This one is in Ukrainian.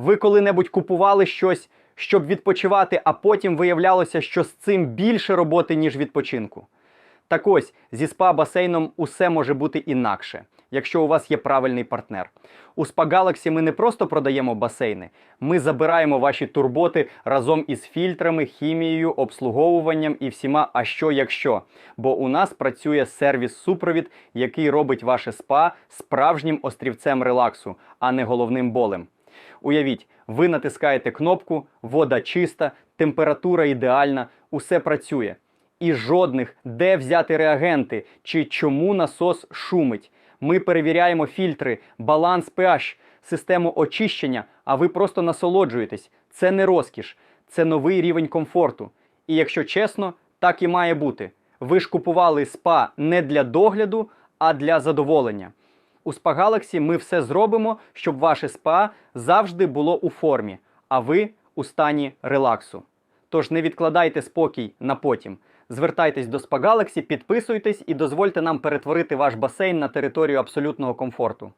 Ви коли-небудь купували щось, щоб відпочивати, а потім виявлялося, що з цим більше роботи, ніж відпочинку. Так ось, зі спа-басейном усе може бути інакше, якщо у вас є правильний партнер. У Spa Galaxy ми не просто продаємо басейни, ми забираємо ваші турботи разом із фільтрами, хімією, обслуговуванням і всіма а що якщо. Бо у нас працює сервіс-супровід, який робить ваше спа справжнім острівцем релаксу, а не головним болем. Уявіть, ви натискаєте кнопку, вода чиста, температура ідеальна, усе працює. І жодних, де взяти реагенти чи чому насос шумить. Ми перевіряємо фільтри, баланс pH, систему очищення, а ви просто насолоджуєтесь. Це не розкіш, це новий рівень комфорту. І якщо чесно, так і має бути. Ви ж купували спа не для догляду, а для задоволення. У Spa Galaxy ми все зробимо, щоб ваше спа завжди було у формі, а ви у стані релаксу. Тож не відкладайте спокій на потім. Звертайтесь до Spa Galaxy, підписуйтесь і дозвольте нам перетворити ваш басейн на територію абсолютного комфорту.